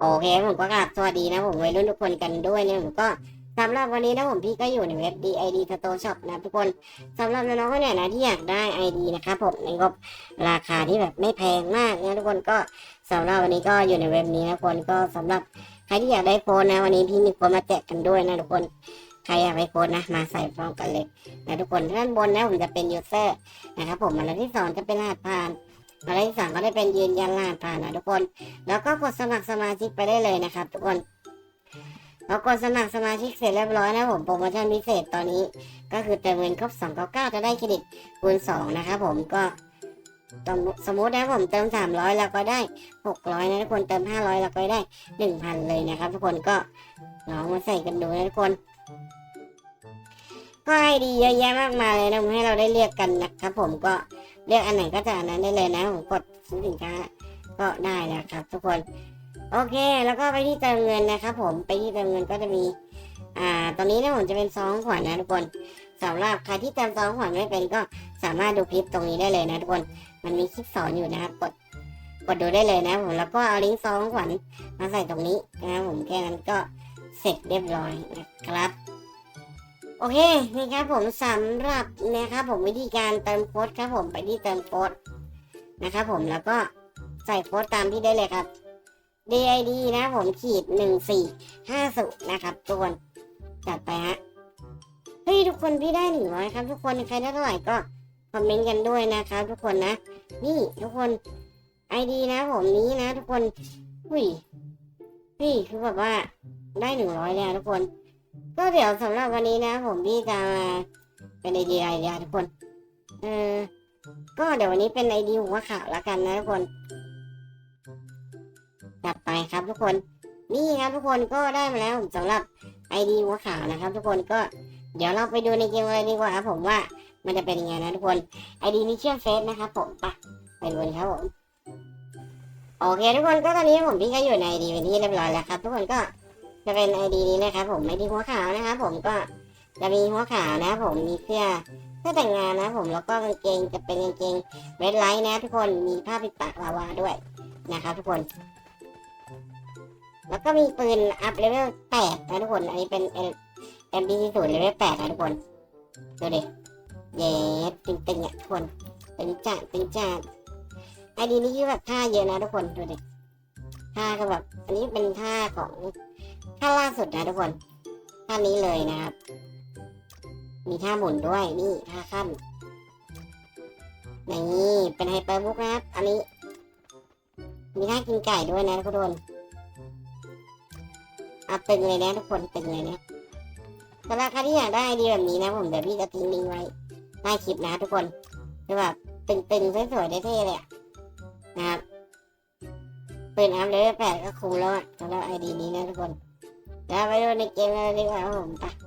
โอเคผมก็กราบสวัสดีนะผมวัยรุ่นทุกคนกันด้วยเนี่ยผมก็สำหรับวันนี้นะผมพี่ก็อยู่ในเว็บ DID Store Shop นะทุกคนสำหรับน้องๆคนเนี่ยนะที่อยากได้ ID นะครับผมในงบราคาที่แบบไม่แพงมากนะทุกคนก็สำหรับวันนี้ก็อยู่ในเว็บนี้นะทุกคนก็สำหรับใครที่อยากได้โค้ดนะวันนี้พี่มีโค้ดมาแจกกันด้วยนะทุกคนใครอยากได้โค้ดนะมาใส่พร้อมกันเลยนะทุกคนด้านบนนะผมจะเป็นยูเซอร์นะครับผมอันที่สองจะเป็นรหัสผ่าน อันที่สามก็ได้เป็นยืนยันรหัสผ่านนะทุกคน แล้วก็กดสมัครสมาชิกไปได้เลยนะครับทุกคนพอกดสมัครสมาชิกเสร็จเรียบร้อยนะผมโปรโมชั่นพิเศษตอนนี้ ก็คือเติมเงินครบ299จะได้เครดิตคูณ2นะครับผมก็สมมตินะผมเติม 300 แล้วก็ได้ 600 นะทุกคนเติม 500 แล้วก็ได้ 1,000 เลยนะครับ ทุกคนก็ลองมาใส่กันดูนะทุกคน ก็ให้ดีเยอะแยะมากมายเลยนะผมให้เราได้เลือกกันนะครับผมก็ เลือกอันไหนก็จะอันนั้นได้เลยนะผมกดซื้อสินค้าก็ได้นะครับ ทุกคนโอเค แล้วก็ไปที่เติมเงินนะครับผมไปที่เติมเงินก็จะมีอ่าตอนนี้นะผมจะเป็นซองขวัญนะทุกคนสำหรับใครที่เติมซองขวัญไม่เป็นก็สามารถดูคลิปตรงนี้ได้เลยนะทุกคนมันมีคลิปสอนอยู่นะครับกดกดดูได้เลยนะผมแล้วก็เอาลิงก์ซองขวัญมาใส่ตรงนี้นะครับผมแค่นั้นก็เสร็จเรียบร้อยนะครับ โอเคนี่ครับผมสำหรับนะครับผมวิธีการเติมโค้ดครับผมไปที่เติมโค้ดนะครับผมแล้วก็ใส่โค้ดตามที่ได้เลยครับ DID นะผมขีดหนึ่งสี่ห้าสุนะครับทุกคนจัดไปฮะเฮ้ยทุกคนพี่ได้หนึ่งร้อยครับ ทุกคนใครได้เท่าไหร่ก็คอมเมนต์กันด้วยนะครับ ทุกคนนะ นี่ทุกคน ID นะผมนี้นะ ทุกคนอุ้ยพี่คือแบบว่าได้หนึ่งร้อยแล้วทุกคน ก็เดี๋ยวสำหรับวันนี้นะ ผมพี่จะมาเป็นไอเดียไอเดียทุกคน เออ ก็เดี๋ยววันนี้เป็นไอเดียหัวข่าวแล้วกันนะทุกคนจัดไปครับทุกคน นี่ครับทุกคนก็ได้มาแล้วสำหรับไอดีหัวข่าวนะครับ ทุกคนก็เดี๋ยวเราไปดูในเกมเลยดีกว่าครับผมว่ามันจะเป็นยังไงนะทุกคนไอดีนี้เชื่อมเฟซนะครับผมไปไปดูกันครับผมโอเคทุกคนก็ตอนนี้ผมพี่ก็อยู่ในไอดีเป็นที่เรียบร้อยแล้วครับ ทุกคนก็ จะเป็นไอดีนี้นะครับผมไอดีหัวขาวนะครับผมก็จะมีหัวขาวนะครับผมมีเสื้อเสื้อแต่งงานนะครับผมแล้วก็กางเกงจะเป็นกางเกงเรดไลท์นะทุกคนมีผ้าปิดปากลาวาด้วยนะครับทุกคน แล้วก็มีปืนอัพเลเวลแปดนะทุกคน อันนี้เป็น MD ศูนย์เลเวลแปดนะทุกคนดูดิเย้ตึงๆอะทุกคนตึงจัดตึงจัดไอดีนี้คือแบบท่าเยอะนะทุกคนดูดิท่าก็แบบอันนี้เป็นท่าของ ท่าล่าสุดนะทุกคนท่านี้เลยนะครับ มีท่าหมุนด้วยนี่ท่าขั้นนี่เป็นไฮเปอร์บุ๊กนะครับ อันนี้ มีท่ากินไก่ด้วยนะทุกคนเอาตึงเลยนะทุกคนตึงเลยนะสำหรับใครที่อยากได้ไอเดียแบบนี้นะผมเดี๋ยวพี่จะทิ้งลิงก์ไว้ใต้คลิปนะทุกคนคือแบบตึงๆสวยๆเท่ๆเลยนะครับปืนอัพเลเวลแปดก็คุ้มแล้วอะสำหรับไอดีนี้นะทุกคน เดี๋ยวไปดูในเกมกันเลยดีกว่าครับผมไป